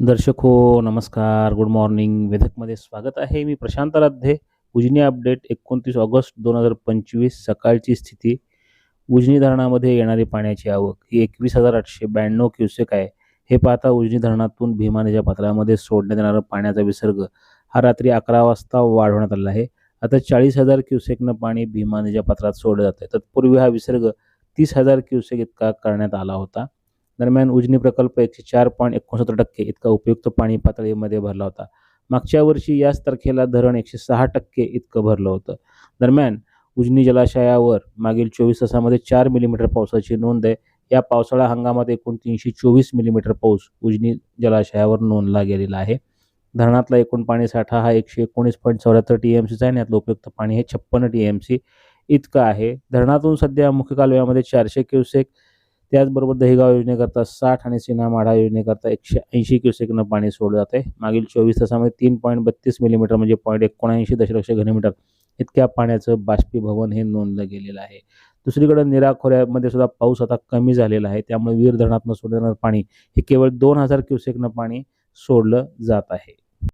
दर्शक हो नमस्कार. गुड मॉर्निंग वेधकमध्ये स्वागत आहे. मी प्रशांत राध्ये उजनी अपडेट एकोणतीस ऑगस्ट दोन हजार पंचवीस सकाळची स्थिती. उजनी धरणामध्ये येणारी पाण्याची आवक ही एकवीस हजार आठशे ब्याण्णव क्युसेक आहे. हे पाहता उजनी धरणातून भीमा नदीच्या पात्रामध्ये सोडण्यात येणारा पाण्याचा विसर्ग हा रात्री अकरा वाजता वाढवण्यात आला आहे. आता चाळीस हजार क्युसेकनं पाणी भीमा नदीच्या पात्रात सोडलं जातं आहे तत्पूर्वी हा विसर्ग तीस हजार क्युसेक इतका करण्यात आला होता. दरम्यान उजनी प्रकल्प एकशे चार पॉईंट एकोणसत्तर टक्के इतका उपयुक्त पाणी पातळीमध्ये भरला होता. मागच्या वर्षी याच तारखेला धरण एकशे सहा टक्के इतकं भरलं होतं. दरम्यान उजनी जलाशयावर मागील चोवीस तासामध्ये चार मिलीमीटर पावसाची नोंद आहे. या पावसाळा हंगामात एकूण तीनशे चोवीस मिलीमीटर पाऊस उजनी जलाशयावर नोंदला गेलेला आहे. धरणातला एकूण पाणी साठा हा एकशे एकोणीस पॉईंट चौऱ्याहत्तर टी एम सीचा आहे यातलं उपयुक्त पाणी हे छप्पन्न टी एम सी इतकं आहे. धरणातून सध्या मुख्य कालव्यामध्ये चारशे क्युसेक त्याचबरोबर दहिगाव योजनेकरता साठ आणि सीनामाढा योजनेकरता एकशे ऐंशी क्युसेकनं पाणी सोडलं जाते मागील चोवीस तासामध्ये तीन पॉईंट बत्तीस मिलीमीटर म्हणजे पॉईंट एकोणऐंशी दशलक्ष घनमीटर इतक्या पाण्याचं बाष्पीभवन हे नोंदलं गेलेलं आहे. दुसरीकडे निरा खोऱ्यामध्ये सुद्धा पाऊस आता कमी झालेला आहे. त्यामुळे वीर धरणातनं सोडणारं पाणी हे केवळ दोन हजार क्युसेकनं पाणी सोडलं जात आहे.